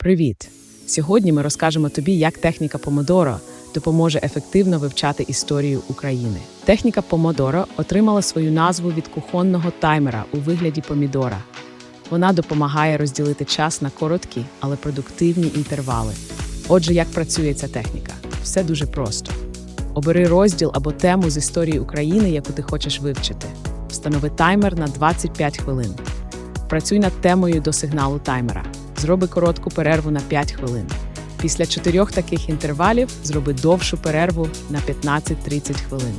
Привіт! Сьогодні ми розкажемо тобі, як техніка Помодоро допоможе ефективно вивчати історію України. Техніка Помодоро отримала свою назву від кухонного таймера у вигляді помідора. Вона допомагає розділити час на короткі, але продуктивні інтервали. Отже, як працює ця техніка? Все дуже просто. Обери розділ або тему з історії України, яку ти хочеш вивчити. Встанови таймер на 25 хвилин. Працюй над темою до сигналу таймера. Зроби коротку перерву на 5 хвилин. Після чотирьох таких інтервалів зроби довшу перерву на 15-30 хвилин.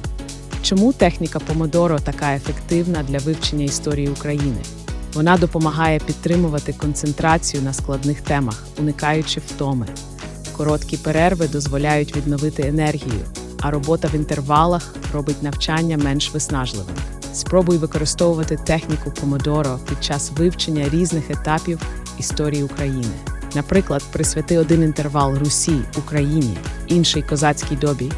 Чому техніка Помодоро така ефективна для вивчення історії України? Вона допомагає підтримувати концентрацію на складних темах, уникаючи втоми. Короткі перерви дозволяють відновити енергію, а робота в інтервалах робить навчання менш виснажливим. Спробуй використовувати техніку Помодоро під час вивчення різних етапів історії України. Наприклад, присвяти один інтервал Русі, Україні, інший козацькій добі,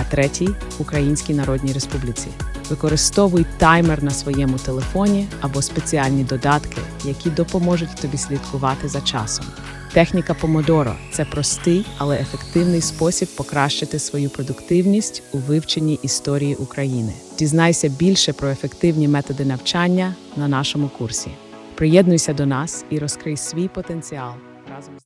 а третій Українській Народній Республіці. Використовуй таймер на своєму телефоні або спеціальні додатки, які допоможуть тобі слідкувати за часом. Техніка Помодоро це простий, але ефективний спосіб покращити свою продуктивність у вивченні історії України. Дізнайся більше про ефективні методи навчання на нашому курсі. Приєднуйся до нас і розкрий свій потенціал разом з